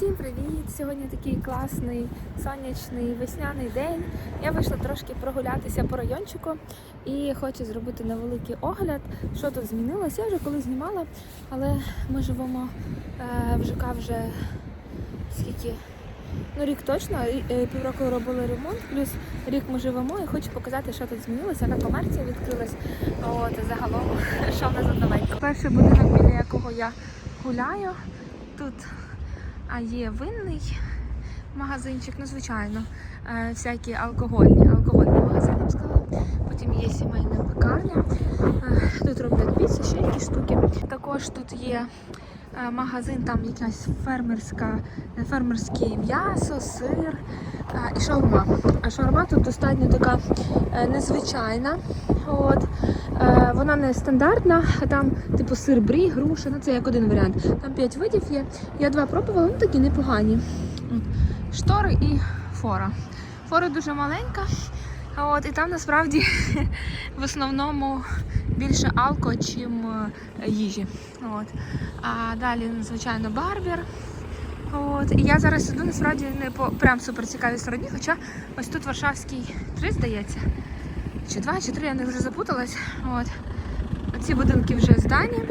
Всім привіт! Сьогодні такий класний сонячний весняний день. Я вийшла трошки прогулятися по райончику і хочу зробити невеликий огляд, що тут змінилося. Я вже коли знімала, але ми живемо е, в ЖК вже скільки. Ну, рік точно, е, півроку робили ремонт, плюс рік ми живемо і хочу показати, що тут змінилося, яка комерція відкрилась. От загалом, що в нас новенько. Перший будинок, біля якого я гуляю. Тут а є винний магазинчик, ну звичайно, е, всякі алкогольні, алкогольні магазини, б сказала. Потім є сімейна пекарня. Е, Тут роблять піцу, ще якісь штуки. Також тут є е, магазин, там якась фермерська, фермерське м'ясо, сир і шаурма. А шаурма тут достатньо така незвичайна. От. Е, Вона не стандартна, там типу сир брі, груша, ну це як один варіант. Там 5 видів є. Я два пробувала, ну такі непогані. Штори і фора. Фора дуже маленька. От, і там насправді в основному більше алко, чим е, їжі. От. А далі, звичайно, барбер. От. І я зараз іду насправді не по прям супер цікавій стороні, хоча ось тут Варшавський 3, здається. Чи два, чи три, я не вже запуталась. От. Ці будинки вже здані.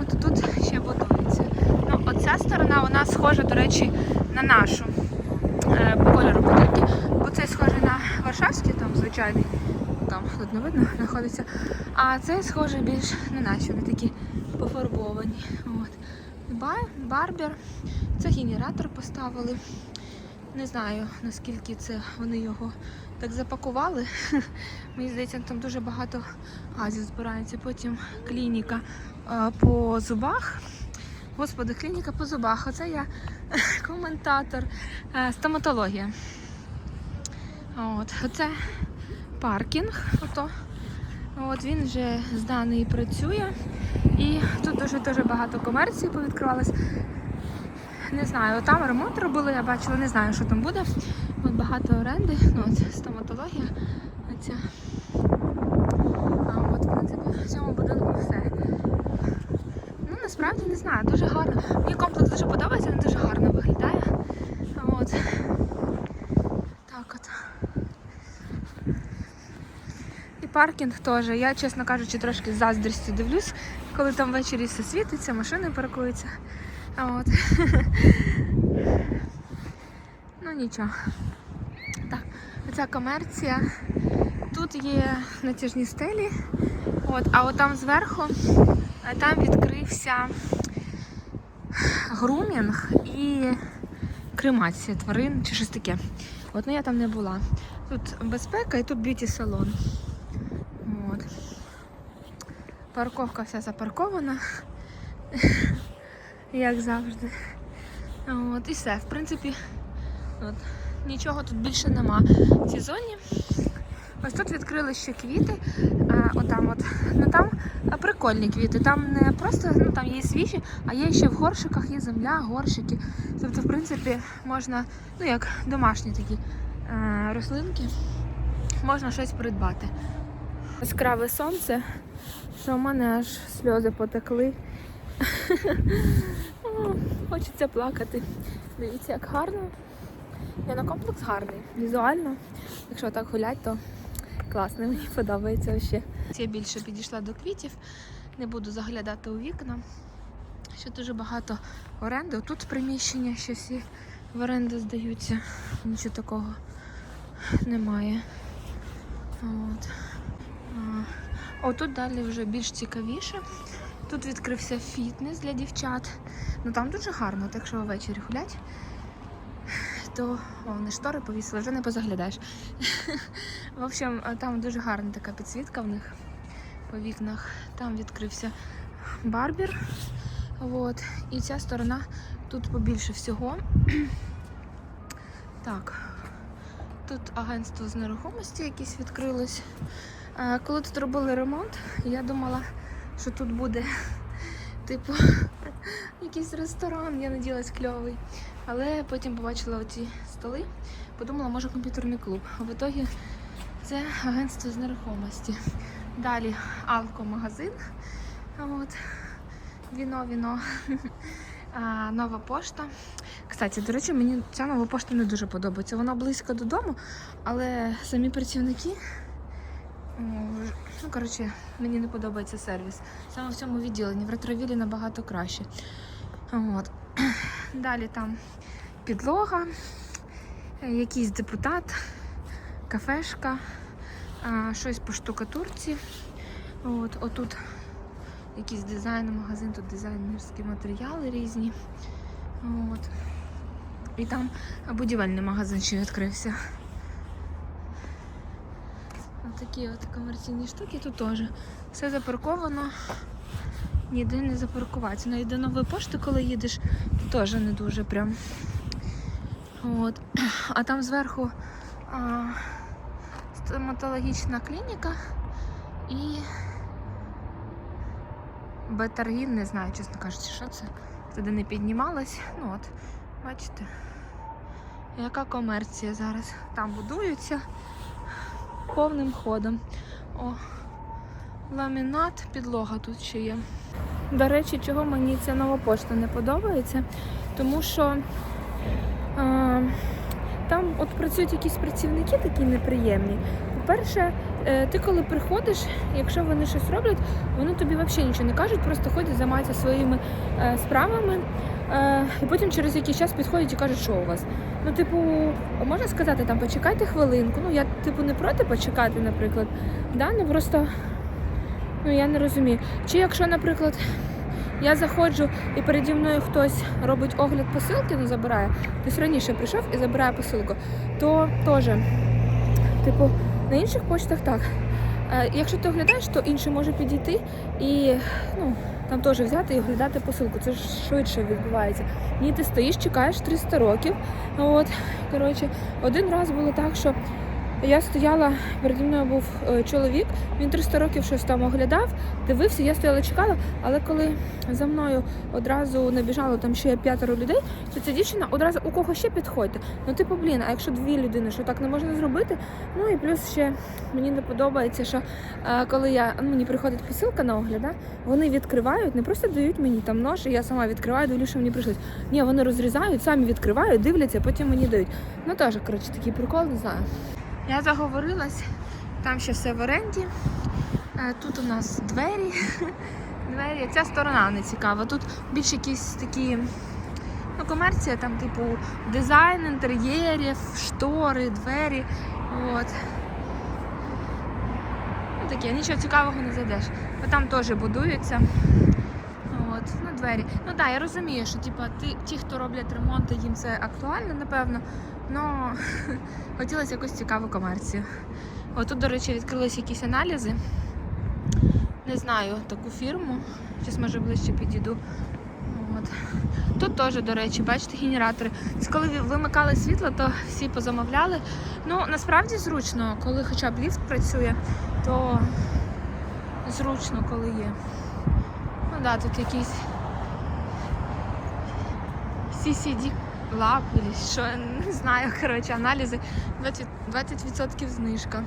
От тут ще будується. Ну, оця сторона вона схожа, до речі, на нашу е, по кольору будинки. Бо цей схожий на Варшавський, там звичайний, там тут не видно, знаходиться. А цей схожий більш на наші, вони такі пофарбовані. От. Бар, барбер. Це генератор поставили. Не знаю наскільки це вони його так запакували. Мені здається, там дуже багато газів збирається. Потім клініка е, по зубах. Господи, клініка по зубах. Оце я коментатор. Е, Стоматологія. От, оце паркінг. Ото. От він вже зданий і працює. І тут дуже дуже багато комерції повідкривалось. Не знаю, там ремонт робили, я бачила, не знаю, що там буде. От багато оренди, ну от стоматологія. Оця. А от, в принципі, в цьому будинку все. Ну, насправді не знаю, дуже гарно. Мені комплекс дуже подобається, він дуже гарно виглядає. От. Так от. І паркінг теж. Я, чесно кажучи, трошки з заздрістю дивлюсь, коли там ввечері все світиться, машини паркуються. А От. ну нічого. Так, оця комерція. Тут є натяжні стелі. От, а от там зверху е, там відкрився грумінг і кремація тварин чи щось таке. От, ну я там не була. Тут безпека і тут б'юті салон. Парковка вся запаркована як завжди. От, і все. В принципі, от, нічого тут більше нема в цій зоні. Ось тут відкрили ще квіти. А, отам от. Ну там прикольні квіти. Там не просто ну, там є свіжі, а є ще в горшиках, є земля, горшики. Тобто, в принципі, можна, ну як домашні такі а, рослинки, можна щось придбати. Яскраве сонце, що в мене аж сльози потекли. Хочеться плакати. Дивіться, як гарно. Я на комплекс гарний. Візуально. Якщо так гулять, то класно, мені подобається ще. Я більше підійшла до квітів, не буду заглядати у вікна. Ще дуже багато оренди. Тут приміщення ще всі в оренду здаються. Нічого такого немає. От. Отут далі вже більш цікавіше. Тут відкрився фітнес для дівчат. Ну там дуже гарно, так якщо ввечері гулять, то о, вони штори повісили, вже не позаглядаєш. В общем, там дуже гарна така підсвітка в них по вікнах. Там відкрився барбір. От. І ця сторона тут побільше всього. Так, тут агентство з нерухомості якесь відкрилось. Е, Коли тут робили ремонт, я думала, що тут буде типу якийсь ресторан, я надіялась кльовий. Але потім побачила оці столи, подумала, може комп'ютерний клуб. А в ітогі це агентство з нерухомості. Далі алкомагазин. От. Віно, віно. А, нова пошта. Кстати, до речі, мені ця нова пошта не дуже подобається. Вона близько додому, але самі працівники. Ну, коротше, мені не подобається сервіс. Саме в цьому відділенні в ретровілі набагато краще. От. Далі там підлога, е, якийсь депутат, кафешка, щось по штукатурці. От, отут якийсь дизайн, магазин, тут дизайнерські матеріали різні. От. І там будівельний магазин ще відкрився. Такі от комерційні штуки тут теж. Все запарковано. Ніде не запаркуватися. Навіть до нової пошти, коли їдеш, то теж не дуже прям. От. А там зверху а, стоматологічна клініка і Бетаргін, не знаю, чесно кажучи, що це. Туди не піднімалась. Ну от, бачите, яка комерція зараз. Там будуються повним ходом. О, ламінат, підлога тут ще є. До речі, чого мені ця нова пошта не подобається, тому що е, там от працюють якісь працівники такі неприємні. По-перше, е, ти коли приходиш, якщо вони щось роблять, вони тобі взагалі нічого не кажуть, просто ходять, займаються своїми е, справами, і потім через якийсь час підходять і кажуть, що у вас. Ну, типу, можна сказати, там почекайте хвилинку. Ну, я типу не проти почекати, наприклад. Да? Ну просто ну я не розумію. Чи якщо, наприклад, я заходжу і переді мною хтось робить огляд посилки, ну забирає, хтось раніше прийшов і забирає посилку, то теж, типу, на інших почтах так. Е, Якщо ти оглядаєш, то інший може підійти і ну, там теж взяти і оглядати посилку. Це ж швидше відбувається. Ні, ти стоїш, чекаєш 300 років. От, коротше, один раз було так, що я стояла, переді мною був е, чоловік, він 300 років щось там оглядав, дивився, я стояла, чекала, але коли за мною одразу набіжало там ще п'ятеро людей, то ця дівчина одразу у кого ще підходьте. Ну, типу, блін, а якщо дві людини, що так не можна зробити? Ну і плюс ще мені не подобається, що е, коли я ну, мені приходить посилка на огляд, вони відкривають, не просто дають мені там нож, і я сама відкриваю, дивлюся, що мені прийшлось. Ні, вони розрізають, самі відкривають, дивляться, потім мені дають. Ну теж, коротше, такий прикол, не знаю. Я заговорилась, там ще все в оренді. Е, Тут у нас двері. Двері. Ця сторона не цікава. Тут більш якісь такі ну, комерція, там, типу, дизайн інтер'єрів, штори, двері. От. Ну, таке, нічого цікавого не зайдеш. Бо там теж будуються. От, ну, двері. Ну так, я розумію, що типу, ті, хто роблять ремонти, їм це актуально, напевно. Но хотілося якусь цікаву комерцію. От тут, до речі, відкрились якісь аналізи. Не знаю таку фірму. Зараз може ближче підійду. От. Тут теж, до речі, бачите, генератори. Коли вимикали світло, то всі позамовляли. Ну, насправді зручно, коли хоча б ліфт працює, то зручно, коли є. Ну да, тут якийсь CCD Или що, не знаю, коротше, аналізи 20%, 20% знижка.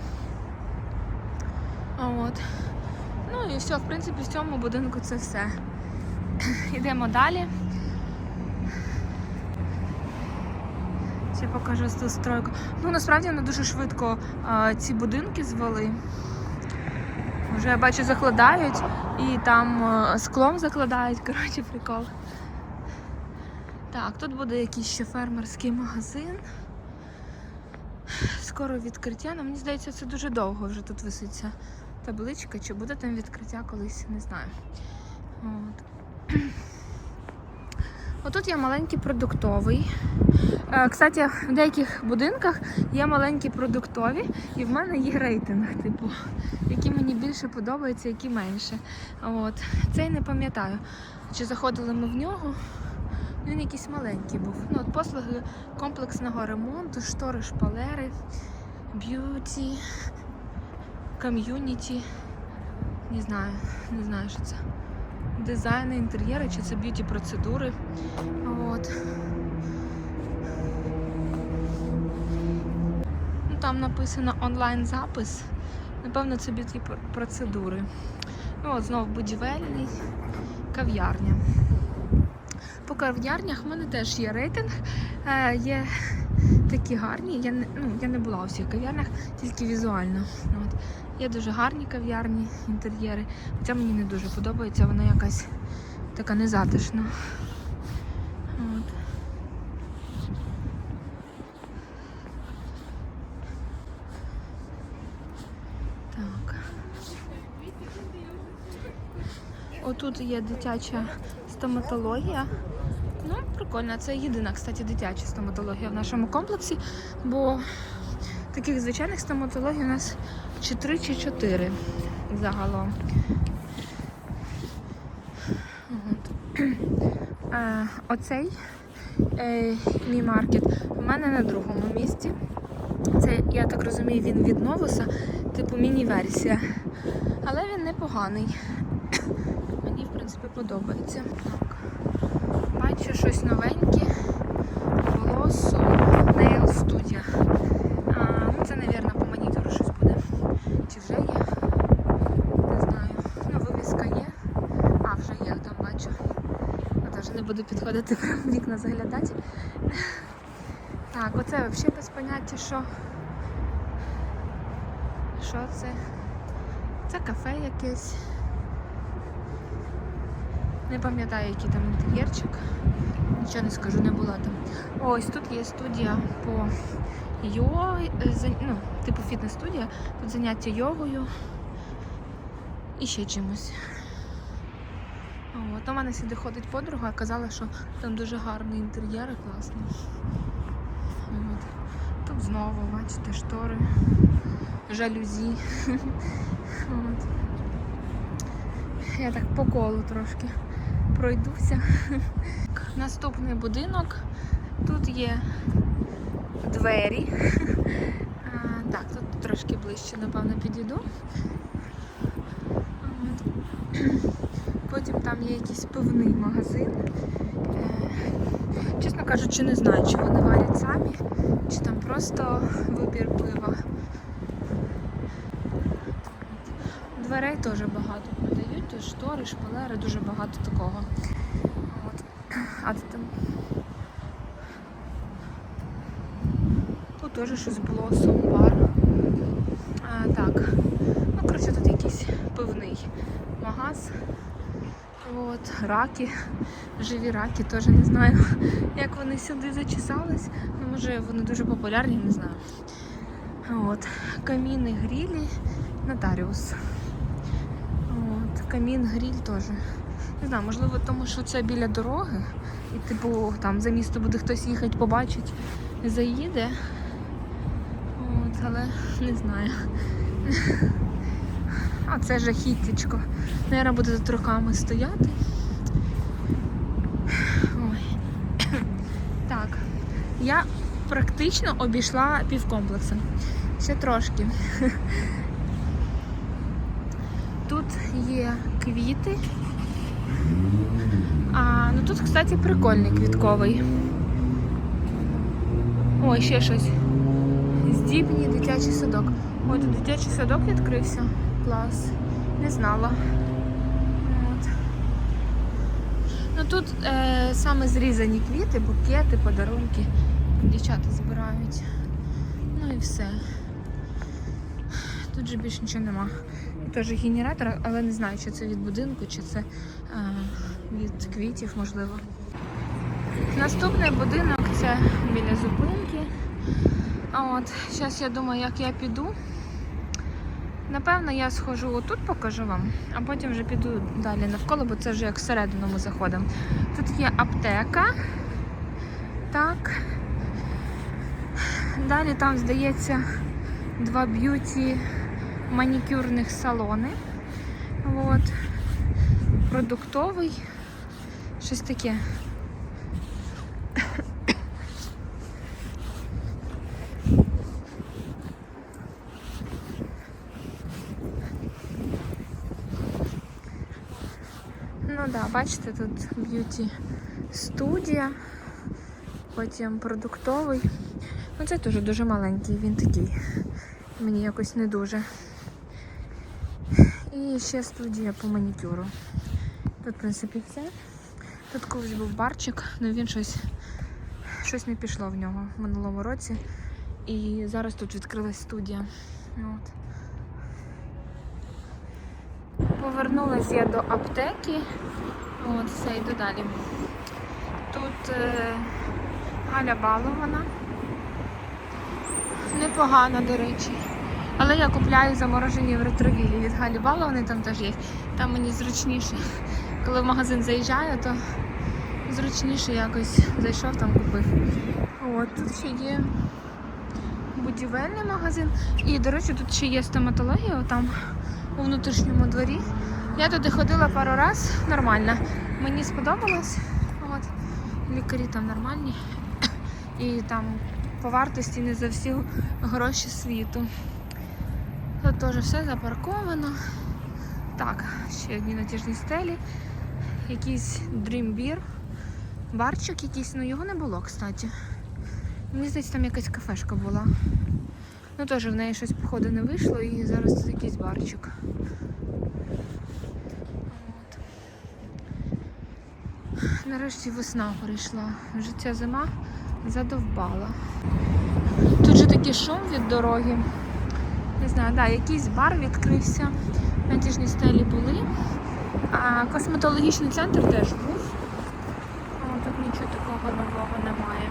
От. Ну і все, в принципі, в цьому будинку це все. Йдемо далі. Ще покажу ту стройку. Ну, насправді вони дуже швидко а, ці будинки звели. Вже я бачу, закладають і там е, склом закладають, коротше, прикол. Так, тут буде якийсь ще фермерський магазин. Скоро відкриття. Ну, мені здається, це дуже довго вже тут виситься табличка. Чи буде там відкриття колись, не знаю. От. Отут є маленький продуктовий. Е, Кстати, в деяких будинках є маленькі продуктові, і в мене є рейтинг, типу, які мені більше подобаються, які менше. От. Цей не пам'ятаю, чи заходили ми в нього. Він якийсь маленький був. Ну, от послуги комплексного ремонту, штори, шпалери, б'юті, ком'юніті. Не знаю, не знаю, що це. Дизайни, інтер'єри, чи це б'юті процедури. От. Ну, там написано онлайн-запис. Напевно, це б'юті процедури. Ну, от знову будівельний, кав'ярня. По кав'ярнях в мене теж є рейтинг. Е, є такі гарні. Я не, ну, я не була у всіх кав'ярнях, тільки візуально. От. Є дуже гарні кав'ярні, інтер'єри. Хоча мені не дуже подобається, вона якась така незатишна. От. Так. Отут є дитяча стоматологія. Ну, прикольно, це єдина, кстати, дитяча стоматологія в нашому комплексі, бо таких звичайних стоматологій у нас чи три, чи чотири загалом. Е, оцей е, мій маркет у мене на другому місці. Це, я так розумію, він від Новуса, типу міні-версія. Але він непоганий. Принципі, подобається. Так. Бачу щось новеньке. Волосу Nail Studio. А, ну, це, мабуть, по манікюру щось буде. Чи вже є? Не знаю. Ну, вивіска є. А, вже є, там бачу. Я теж не буду підходити в вікна заглядати. Так, оце взагалі без поняття, що. Що це? Це кафе якесь. Не пам'ятаю, який там інтер'єрчик. Нічого не скажу, не була там. Ось тут є студія по йогі, ну, типу фітнес-студія. Тут заняття йогою і ще чимось. От, у мене сюди ходить подруга, казала, що там дуже гарний інтер'єр і класно. От. Тут знову, бачите, штори, жалюзі. От. Я так по колу трошки пройдуся. Наступний будинок. Тут є двері. Так, тут трошки ближче, напевно, підійду. Потім там є якийсь пивний магазин. Е, Чесно кажучи, не знаю, чи вони варять самі, чи там просто вибір пива. Дверей теж багато штори, шпалери, дуже багато такого. От. А тут там. Тут теж щось було, сум-бар. А, так. Ну, коротше, тут якийсь пивний магаз. От, раки, живі раки, теж не знаю, як вони сюди зачесались. Ну, може вони дуже популярні, не знаю. От, каміни, грілі, нотаріус. Камін, гріль теж. Не знаю, можливо, тому що це біля дороги. І, типу, там за місто буде хтось їхати, побачить, заїде. От, але не знаю. А це жахіттячко. Наверно, буде тут роками стояти. Ой. Так. Я практично обійшла півкомплексу. Ще трошки. Квіти. А, ну тут, кстати, прикольний квітковий. Ой, ще щось. Здібний дитячий садок. Ой, тут дитячий садок відкрився. Клас. Не знала. От. Ну тут е, саме зрізані квіти, букети, подарунки. Дівчата збирають. Ну і все. Тут же більше нічого нема. Теж генератор, але не знаю, чи це від будинку, чи це е, від квітів, можливо. Наступний будинок це біля зупинки. А от, зараз я думаю, як я піду. Напевно, я схожу отут, покажу вам, а потім вже піду далі навколо, бо це вже як всередину ми заходимо. Тут є аптека. Так. Далі там, здається, два б'юті манікюрних салони. От. Продуктовий. Щось таке. Ну да, бачите, тут б'юті студія, потім продуктовий. Ну це теж дуже маленький, він такий. Мені якось не дуже. І ще студія по манікюру. Тут, в принципі, все. Тут колись був барчик, але він щось, щось не пішло в нього в минулому році. І зараз тут відкрилась студія. Ну, От. Повернулася я до аптеки. От, все, йду далі. Тут е, Галя Балована. Непогано, до речі. Але я купляю заморожені в ретровілі від Галі Баловани, там теж є. Там мені зручніше. Коли в магазин заїжджаю, то зручніше якось зайшов там купив. От, тут ще є будівельний магазин. І, до речі, тут ще є стоматологія там у внутрішньому дворі. Я туди ходила пару раз, нормально. Мені сподобалось. От. Лікарі там нормальні. І там по вартості не за всі гроші світу. Тут теж все запарковано. Так, ще одні натяжні стелі. Якийсь Beer. Барчик якийсь, ну його не було, кстати. Мені здається, там якась кафешка була. Ну теж в неї щось, походу, не вийшло і зараз тут якийсь барчик. От. Нарешті весна прийшла. Вже ця зима задовбала. Тут же такий шум від дороги. Не знаю, да, якийсь бар відкрився. Натяжні стелі були. А косметологічний центр теж був. О, тут нічого такого нового немає.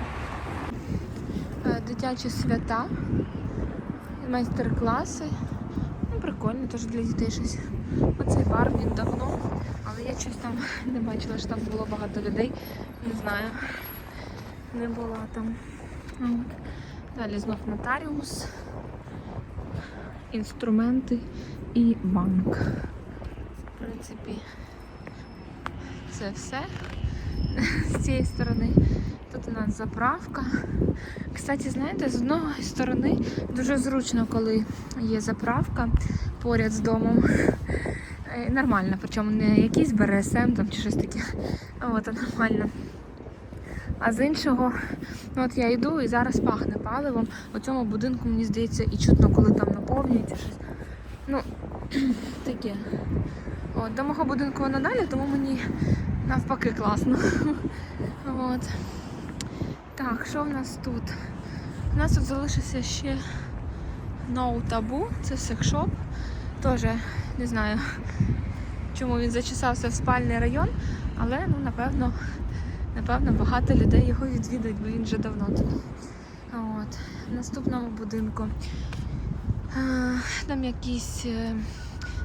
Е, Дитячі свята, майстер-класи. Ну, прикольно, теж для дітей щось. Оцей бар він давно, але я щось там не бачила, що там було багато людей. Не знаю. Не була там. Далі знов нотаріус, інструменти і банк. В принципі, це все з цієї сторони. Тут у нас заправка. Кстати, знаєте, з одної сторони дуже зручно, коли є заправка поряд з домом. Е, Нормально, причому не якийсь БРСМ там чи щось таке. От, а нормально. А з іншого, ну от я йду і зараз пахне паливом. У цьому будинку, мені здається, і чутно, коли там наповнюється щось. Ну, таке. От, до мого будинку воно далі, тому мені навпаки класно. От. Так, що в нас тут? У нас тут залишився ще No Taboo, це секшоп. Теж не знаю, чому він зачесався в спальний район, але ну, напевно, напевно багато людей його відвідають, бо він вже давно тут. От. В наступному будинку. Там якийсь е,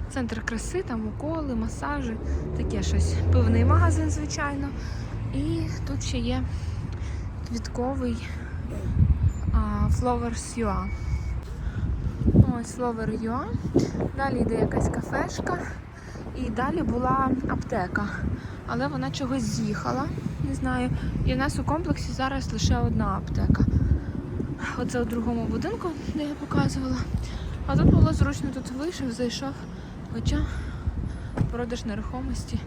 центр краси, там уколи, масажі, таке щось. Пивний магазин, звичайно. І тут ще є квітковий Flowers UA. Ось Flower UA. Далі йде якась кафешка. І далі була аптека. Але вона чогось з'їхала, не знаю. І в нас у комплексі зараз лише одна аптека. Оце у другому будинку, де я показувала. А тут було зручно, тут вийшов, зайшов. Хоча продаж нерухомості.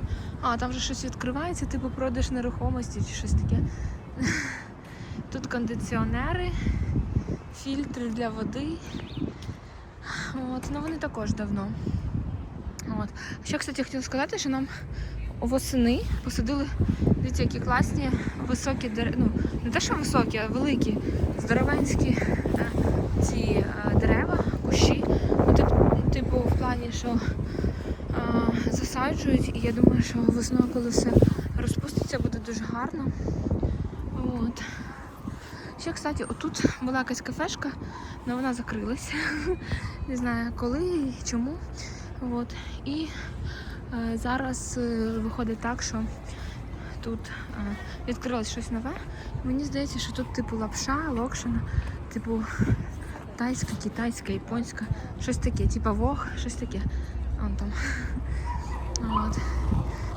А, там вже щось відкривається, типу продаж нерухомості чи щось таке. Тут кондиціонери, фільтри для води. От, ну вони також давно. От. Ще, кстати, хотіла сказати, що нам восени посадили, дивіться, які класні високі дерева. Ну, не те, що високі, а великі, здоровенські е, ці е, дерева, кущі. Ну, тип, типу, в плані, що е, засаджують, і я думаю, що весною, коли все розпуститься, буде дуже гарно. От. Ще, кстати, отут була якась кафешка, але вона закрилася. Не знаю коли і чому. От. І е, зараз виходить так, що тут е, відкрилось щось нове. Мені здається, що тут типу лапша, локшина, типу тайська, китайська, японська, щось таке, типу вог, щось таке. Вон там. От.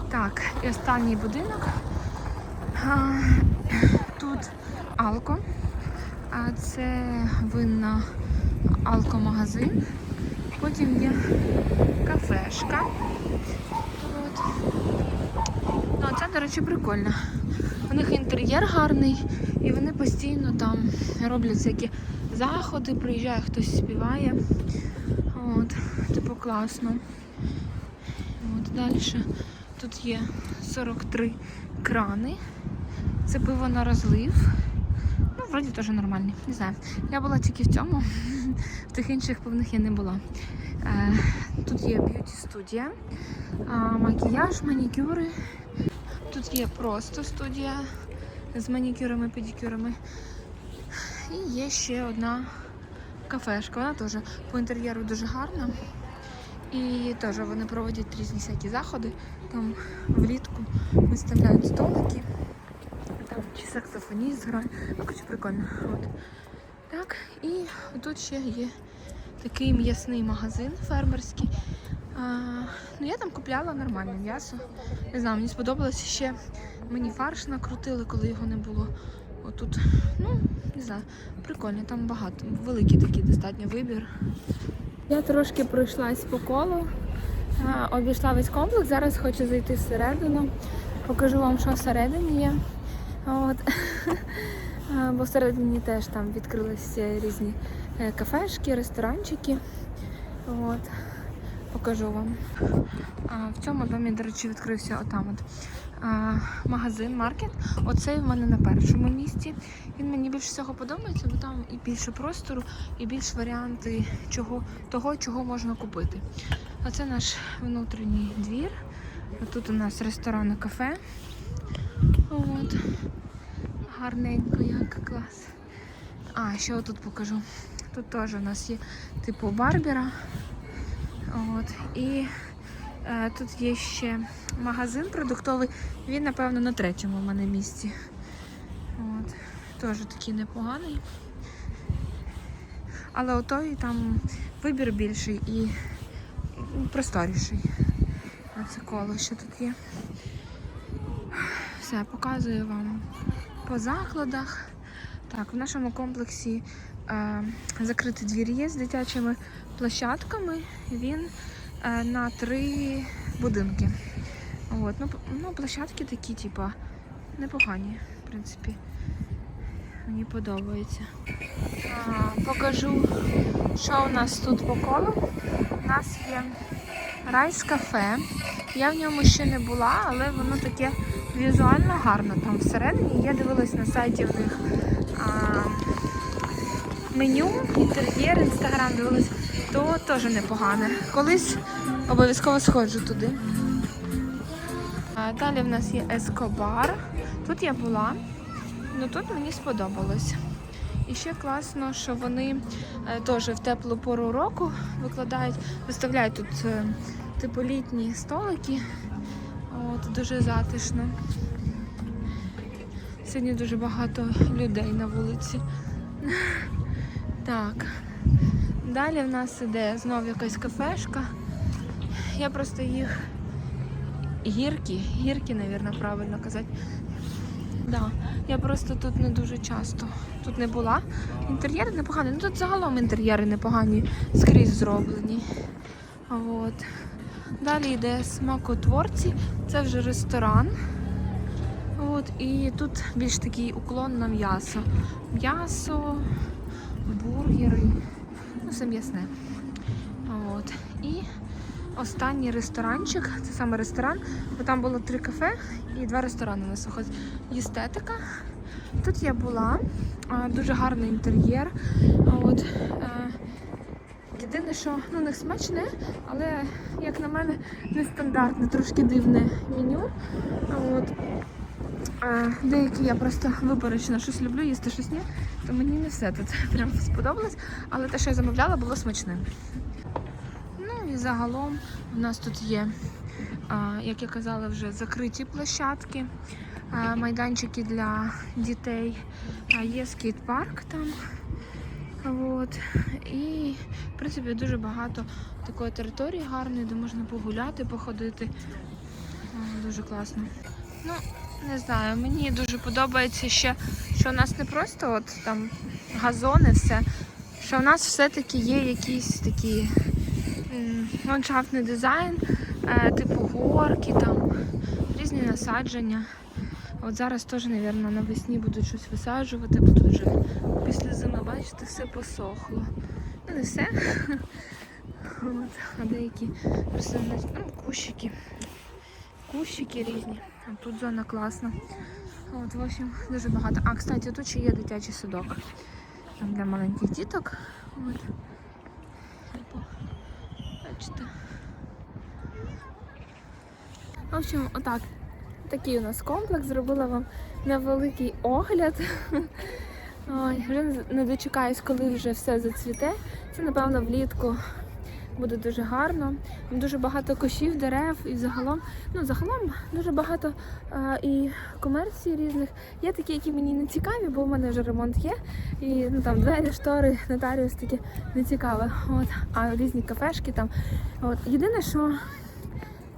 Так, і останній будинок. Тут Алко. Це винна алкомагазин. Потім є кафешка. До речі, прикольно. У них інтер'єр гарний, і вони постійно там роблять всякі заходи, приїжджає хтось співає. От, типу класно. От, далі Тут є 43 крани. Це пиво на розлив. Ну, вроді теж нормальні. Не знаю. Я була тільки в цьому. В тих інших пивних я не була. Е, Тут є б'юті студія, макіяж, манікюри. Тут є просто студія з манікюрами, педикюрами. І є ще одна кафешка. Вона теж по інтер'єру дуже гарна. І теж вони проводять різні всякі заходи. Там влітку виставляють столики. Там чи саксофоніст грає. Ну, прикольно. От. Так, і тут ще є такий м'ясний магазин фермерський. Ну, я там купляла нормальне м'ясо. Не знаю, мені сподобалося ще. Мені фарш накрутили, коли його не було. Отут, ну, не знаю, прикольно, там багато, великий такий достатньо вибір. Я трошки пройшлась по колу, обійшла весь комплекс. Зараз хочу зайти всередину. Покажу вам, що всередині є. От. Бо всередині теж там відкрилися різні е, кафешки, ресторанчики. От. Покажу вам. В цьому домі, до речі, відкрився отам от магазин, маркет. Оцей в мене на першому місці. Він мені більше всього подобається, бо там і більше простору, і більш варіанти чого, того, чого можна купити. Оце наш внутрішній двір. Тут у нас ресторан і кафе. От. Гарненько, як клас. А, ще отут покажу. Тут теж у нас є типу барбера. От. І е, тут є ще магазин продуктовий. Він, напевно, на третьому в мене місці. От. Теж такий непоганий. Але отой там вибір більший і просторіший. Оце коло що тут є. Все, показую вам по закладах. Так, в нашому комплексі е, закритий двір є з дитячими площадками. Він е, на три будинки. От, ну, ну, площадки такі, типа, непогані, в принципі. Мені подобається. А, покажу, що у нас тут по колу. У нас є райс кафе. Я в ньому ще не була, але воно таке візуально гарно там всередині. Я дивилась на сайті в них а, меню, інтер'єр, інстаграм дивилась, то теж непогане. Колись обов'язково сходжу туди. Далі в нас є Ескобар. Тут я була, ну тут мені сподобалось. І ще класно, що вони е, теж в теплу пору року викладають, виставляють тут е, типу літні столики. От, дуже затишно. Сьогодні дуже багато людей на вулиці. Так. Далі в нас іде знов якась кафешка. Я просто їх гірки, гірки, мабуть, правильно казати. Да. Я просто тут не дуже часто тут не була. Інтер'єри непогані. Ну тут загалом інтер'єри непогані, скрізь зроблені. От. Далі йде смакотворці, це вже ресторан. От, і тут більш такий уклон на м'ясо. М'ясо, бургери, ну все м'ясне. От. І останній ресторанчик, це саме ресторан, бо там було три кафе і два ресторани на сухоз. Єстетика. Тут я була, дуже гарний інтер'єр. От, е, Єдине, що ну, не смачне, але, як на мене, нестандартне, трошки дивне меню. От. Деякі я просто виборочно щось люблю, їсти щось ні, то мені не все тут прям сподобалось, але те, що я замовляла, було смачним. Ну і загалом у нас тут є, як я казала, вже закриті площадки, майданчики для дітей, є скейт-парк там. От. І, в принципі, дуже багато такої території гарної, де можна погуляти, походити. Дуже класно. Ну, не знаю, мені дуже подобається ще, що у нас не просто от там газони, все, що в нас все-таки є якісь такі м, ландшафтний дизайн, е, типу горки, там, різні насадження. От зараз теж, мабуть, навесні будуть щось висаджувати, бо тут вже після зими, бачите, все посохло. Ну, не все. От, а деякі просто ну, кущики кущики різні. Тут зона класна. От, в общем, дуже багато. А, кстати, тут ще є дитячий садок. Там для маленьких діток. От. Бачите. В общем, отак. Такий у нас комплекс. Зробила вам невеликий огляд. Ой, вже не дочекаюсь, коли вже все зацвіте. Це, напевно, влітку буде дуже гарно. Дуже багато кошів, дерев і загалом, ну загалом дуже багато а, і комерції різних. Є такі, які мені не цікаві, бо в мене вже ремонт є. І ну там двері, штори, нотаріус таке не цікаве. От, а різні кафешки там. От єдине, що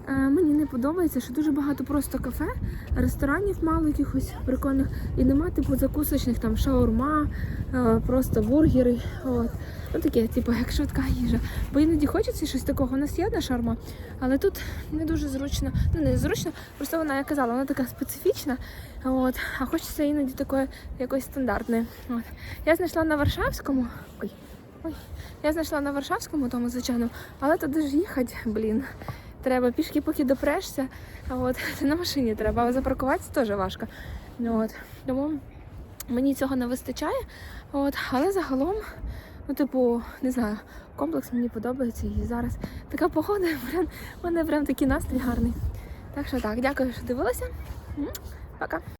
а, Мені не подобається, що дуже багато просто кафе, ресторанів мало якихось прикольних, і нема типу закусочних там шаурма, е, просто бургери. От. Ну таке, типу, як швидка їжа. Бо іноді хочеться щось такого. У нас є одна шаурма, але тут не дуже зручно. Ну не зручно, просто вона, як казала, вона така специфічна. От. А хочеться іноді такої якоїсь стандартної. От. Я знайшла на Варшавському. Ой. Ой. Я знайшла на Варшавському, тому звичайно, але туди ж їхати, блін. Треба пішки, поки допрешся. А от це на машині треба, а запаркуватися теж важко. Ну, От. Тому мені цього не вистачає. От. Але загалом, ну, типу, не знаю, комплекс мені подобається. І зараз така погода, у мене прям такий настрій гарний. Так що так, дякую, що дивилися. Пока.